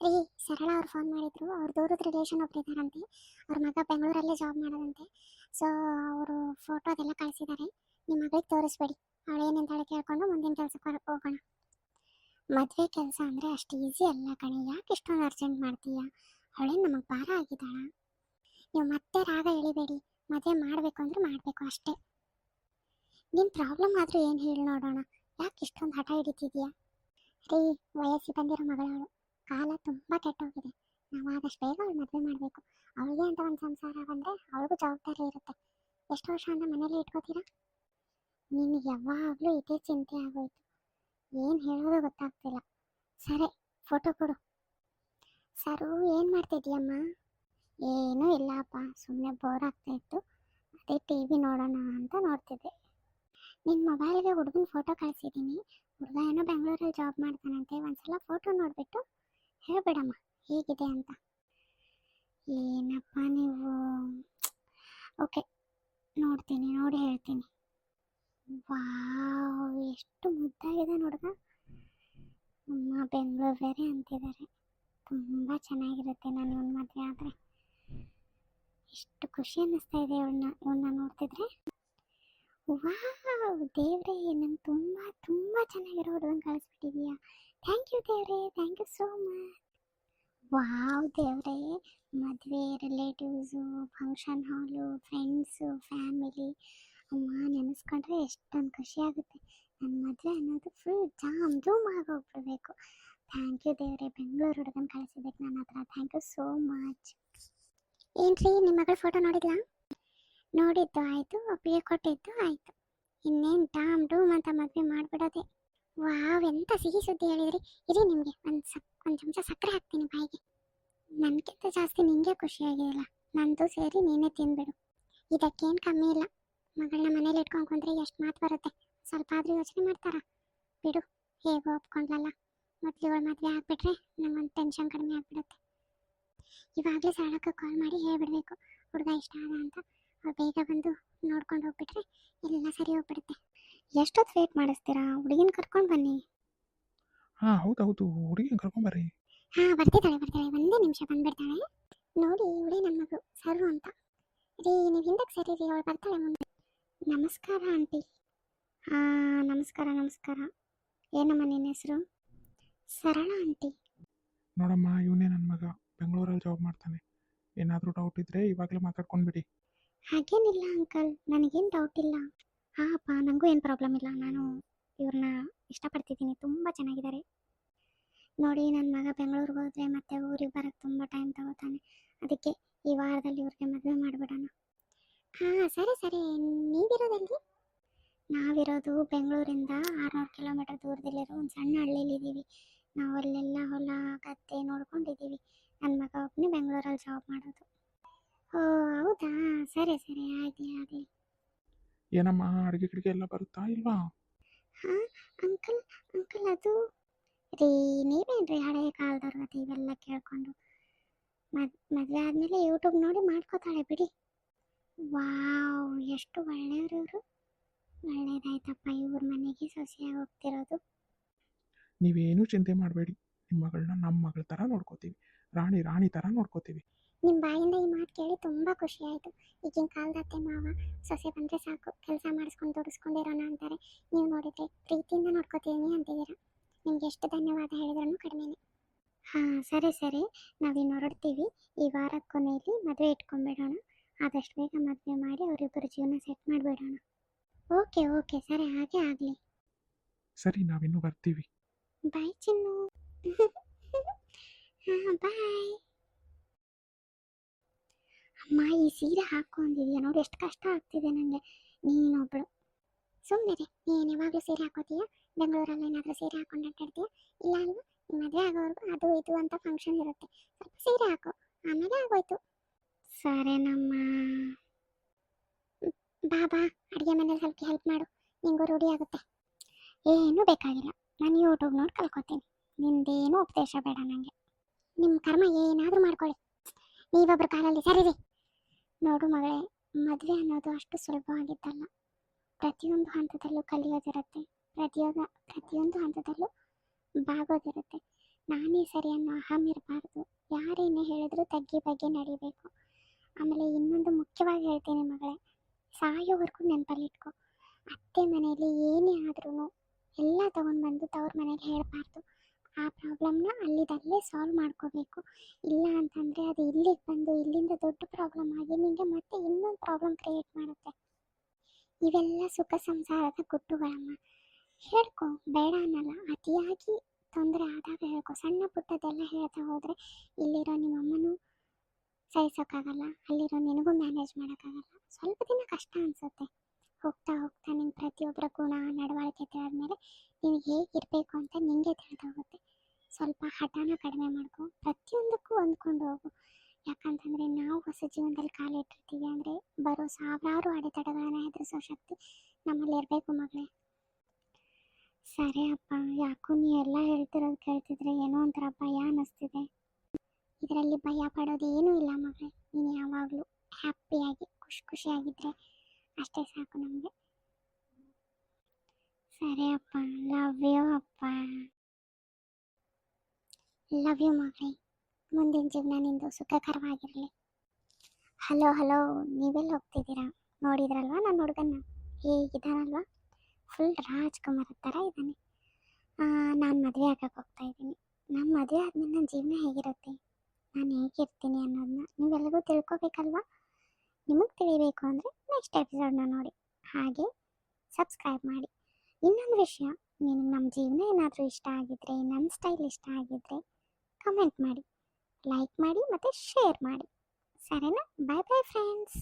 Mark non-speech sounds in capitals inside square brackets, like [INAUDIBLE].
ರೀ ಸರಳ ಅವ್ರು ಫೋನ್ ಮಾಡಿದ್ರು. ಅವ್ರ ದೂರದ ರಿಲೇಷನ್ ಒಬ್ರು ಇದ್ದಾರಂತೆ ಅವ್ರ ಮಗ ಬೆಂಗಳೂರಲ್ಲೇ ಜಾಬ್ ಮಾಡೋದಂತೆ. ಸೊ ಅವರು ಫೋಟೋ ಅದೆಲ್ಲ ಕಳಿಸಿದ್ದಾರೆ ನಿಮ್ಮ ಮಗಳಿಗೆ ತೋರಿಸ್ಬೇಡಿ. ಅವಳು ಏನಂತಾಳೆ ಕೇಳ್ಕೊಂಡು ಮುಂದಿನ ಕೆಲಸಕ್ಕೆ ಹೋಗೋಣ. ಮದುವೆ ಕೆಲಸ ಅಂದರೆ ಅಷ್ಟು ಈಸಿ ಅಲ್ಲ ಕಣೆ. ಯಾಕೆ ಇಷ್ಟೊಂದು ಅರ್ಜೆಂಟ್ ಮಾಡ್ತೀಯಾ? ಅವಳೇನು ನಮಗೆ ಭಾರ ಆಗಿದ್ದಾಳ. ನೀವು ಮತ್ತೆ ರಾಗ ಎಳಿಬೇಡಿ. ಮದುವೆ ಮಾಡಬೇಕು ಅಂದ್ರೆ ಮಾಡಬೇಕು ಅಷ್ಟೇ. ನಿನ್ನ ಪ್ರಾಬ್ಲಮ್ ಆದರೂ ಏನು ಹೇಳಿ ನೋಡೋಣ. ಯಾಕೆ ಇಷ್ಟೊಂದು ಹಠ ಹಿಡಿತಿದ್ಯಾ? ರೀ ವಯಸ್ಸಿಗೆ ಬಂದಿರೋ ಮಗಳವಳು. ಕಾಲ ತುಂಬ ಕೆಟ್ಟೋಗಿದೆ. ನಾವು ಆದಷ್ಟು ಬೇಗ ಅವಳು ಮದುವೆ ಮಾಡಬೇಕು. ಅವಳಿಗೆ ಅಂತ ಒಂದು ಸಂಸಾರ ಬಂದರೆ ಅವಳಿಗೂ ಜವಾಬ್ದಾರಿ ಇರುತ್ತೆ. ಎಷ್ಟು ವರ್ಷ ಅಂತ ಮನೇಲಿ ಇಟ್ಕೋತೀರಾ? ನಿನಗೆ ಯಾವಾಗಲೂ ಇದೇ ಚಿಂತೆ ಆಗೋಯ್ತು. ಏನು ಹೇಳೋದು ಗೊತ್ತಾಗ್ತಿಲ್ಲ. ಸರಿ ಫೋಟೋ ಕೊಡು. ಸರು, ಏನು ಮಾಡ್ತಿದ್ಯಮ್ಮ ಏನೂ ಇಲ್ಲಪ್ಪ ಸುಮ್ಮನೆ ಬೋರ್ ಆಗ್ತಾ ಇತ್ತು. ಅದೇ ಟಿ ವಿ ನೋಡೋಣ ಅಂತ ನೋಡ್ತಿದ್ದೆ. ನಿನ್ನ ಮೊಬೈಲ್ಗೆ ಹುಡುಗನ ಫೋಟೋ ಕಳಿಸಿದ್ದೀನಿ. ಹುಡುಗ ಏನೋ ಬೆಂಗಳೂರಲ್ಲಿ ಜಾಬ್ ಮಾಡ್ತಾನಂತೆ, ಒಂದ್ಸಲ ಫೋಟೋ ನೋಡಿಬಿಟ್ಟು ಹೇಳ್ಬಿಡಮ್ಮ ಹೇಗಿದೆ ಅಂತ. ಏನಪ್ಪ ನೀವು? ಓಕೆ ನೋಡ್ತೀನಿ, ನೋಡಿ ಹೇಳ್ತೀನಿ. ವಾವ್ ಎಷ್ಟು ಮುದ್ದಾಗಿದೆ ನೋಡ್ದ ಅಮ್ಮ, ಬೆಂಗಳೂರು ಬೇರೆ ಅಂತಿದ್ದಾರೆ. ತುಂಬ ಚೆನ್ನಾಗಿರುತ್ತೆ ನಾನು ಇವನ್ ಮದುವೆ ಆದರೆ. ಎಷ್ಟು ಖುಷಿ ಅನ್ನಿಸ್ತಾ ಇದೆ ಇವಳನ್ನ ಇವನ್ನ ನೋಡ್ತಿದ್ರೆ. ವಾವ್ ದೇವ್ರೆ, ನಂಗೆ ತುಂಬ ತುಂಬ ಚೆನ್ನಾಗಿರೋ ಹುಡುಗನ ಕಳಿಸ್ಬಿಟ್ಟಿದೀಯಾ. ಥ್ಯಾಂಕ್ ಯು ದೇವ್ರೆ thank you so much wow ದೇವ್ರೆ. ಮದುವೆ relatives function hall friends family ಅಮ್ಮ, ನೆನೆಸ್ಕೊಂಡ್ರೆ ಎಷ್ಟೊಂದು ಖುಷಿ ಆಗುತ್ತೆ. ನನ್ನ ಮದುವೆ ಅನ್ನೋದು ಫುಲ್ ಜಾಮ್ ಜೂಮ್ ಆಗೋಗ್ಬಿಡ್ಬೇಕು. ಥ್ಯಾಂಕ್ ಯು ದೇವ್ರೆ, ಬೆಂಗಳೂರು ಹುಡುಗನ ಕಳಿಸಿದ್ದಕ್ಕೆ ನನ್ನ ಹತ್ರ. ಥ್ಯಾಂಕ್ ಯು ಸೋ ಮಚ್ ಏನ್ರಿ ನಿಮ್ಮ ಮಗಳ ಫೋಟೋ ನೋಡಿದ್ಲಾ? ನೋಡಿದ್ದು, ಆಯಿತು, ಒಪ್ಪಿಗೆ ಕೊಟ್ಟಿದ್ದು, ಆಯಿತು. ಇನ್ನೇನು ಟಾಮ್ ಡೂಮ್ ಅಂತ ಮದುವೆ ಮಾಡಿಬಿಡೋದೆ. ವಾವ್, ಎಂತ ಸಿಹಿ ಸುದ್ದಿ ಹೇಳಿದ್ರಿ. ಇರಿ ನಿಮಗೆ ಒಂದು ಸಕ್, ಒಂದು ಚಮಚ ಸಕ್ಕರೆ ಹಾಕ್ತೀನಿ ಬಾಯಿಗೆ. ನನ್ಗಿಂತ ಜಾಸ್ತಿ ನಿಂಗೆ ಖುಷಿಯಾಗಿಲ್ಲ ನಂದು ಸೇರಿ ನೀನೇ ತಿನ್ಬಿಡು. ಇದಕ್ಕೇನ್ ಕಮ್ಮಿ ಇಲ್ಲ. ಮಗಳನ್ನ ಮನೇಲಿ ಇಟ್ಕೊಂಡು ಕುಂದ್ರೆ ಎಷ್ಟು ಮಾತು ಬರುತ್ತೆ. ಸ್ವಲ್ಪ ಆದ್ರೂ ಯೋಚನೆ ಮಾಡ್ತಾರಾ? ಬಿಡು, ಹೇಗೋ ಒಪ್ಕೊಂಡ್ಲಲ್ಲ. ಮೊದಲು ಇವಳು ಮದುವೆ ನಂಗೊಂದು ಟೆನ್ಷನ್ ಕಡಿಮೆ ಆಗ್ಬಿಡುತ್ತೆ. ಇವಾಗಲೇ ಸರಳಕ್ಕೆ ಕಾಲ್ ಮಾಡಿ ಹೇಳ್ಬಿಡ್ಬೇಕು. ಹುಡುಗ ಇಷ್ಟ ಆದ ಅಂತ. ಅವ್ರು ಬೇಗ ಬಂದು ನೋಡ್ಕೊಂಡು ಹೋಗ್ಬಿಟ್ರೆ ಎಲ್ಲ ಸರಿ ಹೋಗ್ಬಿಡುತ್ತೆ. ಎಷ್ಟೊತ್ತು ವೇಟ್ ಮಾಡಿಸ್ತೀರಾ? ಹುಡುಗಿನ ಕರ್ಕೊಂಡು ಬನ್ನಿ. ಹಾಂ ಹೌದು ಹೌದು. ಹುಡುಗಿನ ಕರ್ಕೊಂಬರ್ರಿ ಹಾಂ ಬರ್ತಿದ್ದಾಳೆ ಬರ್ತಾಳೆ ಒಂದೇ ನಿಮಿಷ ಬಂದ್ಬಿಡ್ತಾಳೆ. ನೋಡಿ ಇವಳೇ ನನ್ನ ಮಗು ಸರು ಅಂತ. ರೀ ನೀವು ಹಿಂದಕ್ಕೆ ಸರಿ ರೀ ಅವಳು ಬರ್ತಾಳೆ ಮುಂದೆ. ನಮಸ್ಕಾರ ಆಂಟಿ. ಹಾಂ ನಮಸ್ಕಾರ ನಮಸ್ಕಾರ. ಏನಮ್ಮ ನಿನ್ನ ಹೆಸರು? ಸರಳ ಆಂಟಿ. ನೋಡಮ್ಮ ಇವನೇ ನನ್ನ ಮಗ. ಬೆಂಗಳೂರಲ್ಲಿ ಜಾಬ್ ಮಾಡ್ತಾನೆ. ಏನಾದರೂ ಡೌಟ್ ಇದ್ದರೆ ಇವಾಗಲೇ ಮಾತಾಡ್ಕೊಂಡ್ಬಿಡಿ ಹಾಗೇನಿಲ್ಲ ಅಂಕಲ್. ನನಗೇನು ಡೌಟ್ ಇಲ್ಲ. ಹಾಂ ಅಪ್ಪ ನನಗೂ ಏನು ಪ್ರಾಬ್ಲಮ್ ಇಲ್ಲ. ನಾನು ಇವ್ರನ್ನ ಇಷ್ಟಪಡ್ತಿದ್ದೀನಿ. ತುಂಬ ಚೆನ್ನಾಗಿದ್ದಾರೆ. ನೋಡಿ ನನ್ನ ಮಗ ಬೆಂಗಳೂರಿಗೆ ಹೋದರೆ ಮತ್ತೆ ಊರಿಗೆ ಬರೋಕ್ಕೆ ತುಂಬ ಟೈಮ್ ತಗೋತಾನೆ. ಅದಕ್ಕೆ ಈ ವಾರದಲ್ಲಿ ಇವ್ರಿಗೆ ಮದುವೆ ಮಾಡಿಬಿಡೋಣ. ಹಾಂ, ಸರಿ ಸರಿ. ನೀವಿರೋದಲ್ಲಿ? ನಾವಿರೋದು ಬೆಂಗಳೂರಿಂದ ಆರುನೂರು ಕಿಲೋಮೀಟರ್ ದೂರದಲ್ಲಿರೋ ಒಂದು ಸಣ್ಣ ಹಳ್ಳಿಲಿದ್ದೀವಿ ನಾವು ಅಲ್ಲೆಲ್ಲ ಹೊಲ, ಗದ್ದೆ ನೋಡ್ಕೊಂಡಿದ್ದೀವಿ. ನನ್ನ ಮಗ ಒಬ್ಬನೇ ಬೆಂಗಳೂರಲ್ಲಿ ಜಾಬ್ ಮಾಡೋದು ಓ ಹೌದಾ ಸರಿ ಸರಿ ಆಗಲಿ ಆಗಲಿ ಏನಮ್ಮ ಅಡುಗೆ ಗಿಡಿಗೆ ಎಲ್ಲ ಬರುತ್ತಾ ಇಲ್ವಾ? ಹಾಂ ಅಂಕಲ್ ಅಂಕಲ್ ಅದು ರೀ ನೀವೇನ್ರಿ ಹಳೆ ಕಾಲದವ್ರ ಗತೆ ಇವೆಲ್ಲ ಕೇಳ್ಕೊಂಡು? ಮದ್ ಮದುವೆ ಆದಮೇಲೆ ಯೂಟ್ಯೂಬ್ ನೋಡಿ ಮಾಡ್ಕೋತಾಳೆ ಬಿಡಿ. ವಾವ್ ಎಷ್ಟು ಒಳ್ಳೆಯವರು ಇವರು. ಒಳ್ಳೇದಾಯ್ತಪ್ಪ ಇವ್ರ ಮನೆಗೆ ಸೊಸೆಯಾಗಿ ಹೋಗ್ತಿರೋದು. ನೀವೇನೂ ಚಿಂತೆ ಮಾಡಬೇಡಿ. ನಿಮ್ಮ ಮಗಳನ್ನ ನಮ್ಮ ಮಗಳ ಥರ ನೋಡ್ಕೋತೀವಿ. ರಾಣಿ ರಾಣಿ ಥರ ನೋಡ್ಕೋತೀವಿ. ನಿಮ್ಮ ಬಾಯಿಂದ ಈ ಮಾತು ಕೇಳಿ ತುಂಬ ಖುಷಿ ಆಯಿತು. ಈಗಿನ ಕಾಲದ ಅತ್ತೆ ಮಾವ ಸೊಸೆ ಬಂದರೆ ಸಾಕು ಕೆಲಸ ಮಾಡಿಸ್ಕೊಂಡು ದುಡಿಸ್ಕೊಂಡಿರೋಣ ಅಂತಾರೆ. ನೀವು ನೋಡಿದ್ರೆ ಪ್ರೀತಿಯಿಂದ ನೋಡ್ಕೋತೀನಿ ಅಂತಿದ್ದೀರ ನಿಮ್ಗೆ ಎಷ್ಟು ಧನ್ಯವಾದ ಹೇಳಿದ್ರೂ ಕಡಿಮೆನೆ. ಹಾಂ ಸರಿ ಸರಿ. ನಾವಿನ್ನು ಹೊರಡ್ತೀವಿ. ಈ ವಾರದ ಕೊನೆಯಲ್ಲಿ ಮದುವೆ ಇಟ್ಕೊಂಡ್ಬಿಡೋಣ. ಆದಷ್ಟು ಬೇಗ ಮದುವೆ ಮಾಡಿ ಅವರಿಬ್ಬರು ಜೀವನ ಸೆಟ್ ಮಾಡಿಬಿಡೋಣ. Okay okay. ಸರಿ ಹಾಗೆ ಆಗಲಿ. ಸರಿ ನಾವಿನ್ನೂ ಬರ್ತೀವಿ. ಬಾಯ್ ಚಿನ್ನು. [LAUGHS] ಹಾ ಬಾಯ್ ಅಮ್ಮ, ಈ ಸೀರೆ ಹಾಕೊಂಡಿದ್ಯಾ ನೋಡಿ, ಎಷ್ಟು ಕಷ್ಟ ಆಗ್ತಿದೆ ನನಗೆ ನೀನೊಬ್ಳು ಸುಮ್ಮನೆ ನೀನು ಯಾವಾಗಲೂ ಸೀರೆ ಹಾಕೋತೀಯ? ಬೆಂಗಳೂರಲ್ಲಿ ಏನಾದರೂ ಸೀರೆ ಹಾಕೊಂಡು ಅಡ್ಡಾಡ್ತೀಯ ಇಲ್ಲ ಅಲ್ವಾ? ಮದುವೆ ಆಗೋವರೆಗೂ ಅದು, ಇದು ಅಂತ ಫಂಕ್ಷನ್ ಇರುತ್ತೆ. ಸ್ವಲ್ಪ ಸೀರೆ ಹಾಕು. ಆಮೇಲೆ ಆಗೋಯ್ತು. ಸರೇನಮ್ಮ ಬಾಬಾ, ಅಡುಗೆ ಮನೇಲಿ ಸ್ವಲ್ಪ ಹೆಲ್ಪ್ ಮಾಡು. ನಿಂಗೂ ರೂಢಿ ಆಗುತ್ತೆ. ಏನೂ ಬೇಕಾಗಿಲ್ಲ. ನಾನು ಯೂಟ್ಯೂಬ್ ನೋಡಿ ಕಲ್ಕೊತೀನಿ. ನಿಂದೇನು ಉಪದೇಶ ಬೇಡ ನನಗೆ ನಿಮ್ಮ ಕರ್ಮ ಏನಾದರೂ ಮಾಡ್ಕೊಳ್ಳಿ. ನೀವೊಬ್ರು ಕಾಲಲ್ಲಿ ಸರಿರಿ. ನೋಡು ಮಗಳೇ, ಮದುವೆ ಅನ್ನೋದು ಅಷ್ಟು ಸುಲಭವಾಗಿದ್ದಲ್ಲ. ಪ್ರತಿಯೊಂದು ಹಂತದಲ್ಲೂ ಕಲಿಯೋದಿರುತ್ತೆ. ಪ್ರತಿಯೋಗ ಪ್ರತಿಯೊಂದು ಹಂತದಲ್ಲೂ ಬಾಗೋದಿರುತ್ತೆ. ನಾನೇ ಸರಿ ಅನ್ನೋ ಅಹಂ ಇರಬಾರ್ದು ಯಾರೇನೇ ಹೇಳಿದ್ರು ತಗ್ಗಿ ಬಗ್ಗೆ ನಡಿಬೇಕು. ಆಮೇಲೆ ಇನ್ನೊಂದು ಮುಖ್ಯವಾಗಿ ಹೇಳ್ತೀನಿ ಮಗಳೇ, ಸಾಯೋವರೆಗೂ ನೆನಪಲ್ಲಿಟ್ಕೊ ಅತ್ತೆ ಮನೆಯಲ್ಲಿ ಏನೇ ಆದ್ರೂ ಎಲ್ಲ ತಗೊಂಡು ಬಂದು ತವ್ರ ಮನೇಲಿ ಹೇಳಬಾರ್ದು. ಆ ಪ್ರಾಬ್ಲಮ್ನ ಅಲ್ಲಿದಲ್ಲೇ ಸಾಲ್ವ್ ಮಾಡ್ಕೋಬೇಕು. ಇಲ್ಲ ಅಂತಂದರೆ ಅದು ಇಲ್ಲಿಗೆ ಬಂದು ಇಲ್ಲಿಂದ ದೊಡ್ಡ ಪ್ರಾಬ್ಲಮ್ ಆಗಿ ನಿಮಗೆ ಮತ್ತೆ ಇನ್ನೊಂದು ಪ್ರಾಬ್ಲಮ್ ಕ್ರಿಯೇಟ್ ಮಾಡುತ್ತೆ. ಇವೆಲ್ಲ ಸುಖ ಸಂಸಾರದ ಗುಟ್ಟುಗಳಮ್ಮ. ಹೇಳ್ಕೊ, ಬೇಡ ಅನ್ನಲ್ಲ, ಅತಿಯಾಗಿ ತೊಂದರೆ ಆದಾಗ ಹೇಳ್ಕೊ. ಸಣ್ಣ ಪುಟ್ಟದೆಲ್ಲ ಹೇಳ್ತಾ ಹೋದರೆ ಇಲ್ಲಿರೋ ನಿಮ್ಮಮ್ಮನೂ ಸಹಿಸೋಕ್ಕಾಗಲ್ಲ ಅಲ್ಲಿರೋ ನಿನಗೂ ಮ್ಯಾನೇಜ್ ಮಾಡೋಕ್ಕಾಗಲ್ಲ. ಸ್ವಲ್ಪ ದಿನ ಕಷ್ಟ ಅನಿಸುತ್ತೆ. ಹೋಗ್ತಾ ಹೋಗ್ತಾ ನಿನ್ನ ಪ್ರತಿಯೊಬ್ಬರ ಗುಣ, ನಡವಳಿಕೆ ತಿಳಿದ್ಮೇಲೆ ನೀನು ಹೇಗಿರಬೇಕು ಅಂತ ನಿನಗೆ ತಿಳಿದೋಗುತ್ತೆ ಸ್ವಲ್ಪ ಹಠನ ಕಡಿಮೆ ಮಾಡ್ಕೊ. ಪ್ರತಿಯೊಂದಕ್ಕೂ ಹೊಂದ್ಕೊಂಡು ಹೋಗು. ಯಾಕಂತಂದ್ರೆ ನಾವು ಹೊಸ ಜೀವನದಲ್ಲಿ ಕಾಲಿಟ್ಟಿರ್ತೀವಿ ಅಂದ್ರೆ ಬರೋ ಸಾವಿರಾರು ಅಡೆತಡೆಗಳನ್ನ ಎದುರಿಸೋ ಶಕ್ತಿ ನಮ್ಮಲ್ಲಿ ಇರಬೇಕು ಮಗಳೇ ಸರಿ ಅಪ್ಪ, ಯಾಕೋ ನೀ ಎಲ್ಲ ಹೇಳ್ತಿರೋದು ಕೇಳ್ತಿದ್ರೆ ಏನೋ ಒಂಥರ ಭಯ ಅನ್ನಿಸ್ತಿದೆ. ಇದರಲ್ಲಿ ಭಯ ಪಡೋದು ಏನೂ ಇಲ್ಲ ಮಗಳೇ ನೀನು ಯಾವಾಗಲೂ ಹ್ಯಾಪಿಯಾಗಿ ಖುಷಿ ಖುಷಿಯಾಗಿದ್ದರೆ ಅಷ್ಟೇ ಸಾಕು ನಮಗೆ ಸರಿ ಅಪ್ಪ ಲವ್ ಯು ಅಪ್ಪ ಲವ್ ಯು ಮಗಳೇ. ಮುಂದಿನ ಜೀವನ ನಿಂದು ಸುಖಕರವಾಗಿರಲಿ. ಹಲೋ ಹಲೋ ನೀವೆಲ್ಲಿ ಹೋಗ್ತಿದ್ದೀರಾ? ನೋಡಿದ್ರಲ್ವಾ ನನ್ನ ಹುಡುಗನ್ನ? ಹೇಗಿದ್ದಾನಲ್ವಾ? ಫುಲ್ ರಾಜ್ಕುಮಾರ್ ಥರ ಇದ್ದಾನೆ. ನಾನು ಮದುವೆ ಆಗಕ್ಕೆ ಹೋಗ್ತಾ ಇದ್ದೀನಿ. ನಾನು ಮದುವೆ ಆದಮೇಲೆ ನನ್ನ ಜೀವನ ಹೇಗಿರುತ್ತೆ? ನಾನು ಹೇಗಿರ್ತೀನಿ ಅನ್ನೋದನ್ನ ನೀವೆಲ್ಲರಿಗೂ ತಿಳ್ಕೊಬೇಕಲ್ವಾ? ನಿಮಗೆ ತಿಳಿಬೇಕು ಅಂದರೆ ನೆಕ್ಸ್ಟ್ ಎಪಿಸೋಡ್ನ ನೋಡಿ. ಹಾಗೆ ಸಬ್ಸ್ಕ್ರೈಬ್ ಮಾಡಿ. ಇನ್ನೊಂದು ವಿಷಯ ನಿಮ್ಗೆ ನಮ್ಮ ಜೀವನ ಏನಾದರೂ ಇಷ್ಟ ಆಗಿದ್ರೆ ನನ್ನ ಸ್ಟೈಲ್ ಇಷ್ಟ ಆಗಿದ್ರೆ ಕಮೆಂಟ್ ಮಾಡಿ ಲೈಕ್ ಮಾಡಿ ಮತ್ತು ಶೇರ್ ಮಾಡಿ. ಸರಿನಾ? ಬಾಯ್ ಬಾಯ್ ಫ್ರೆಂಡ್ಸ್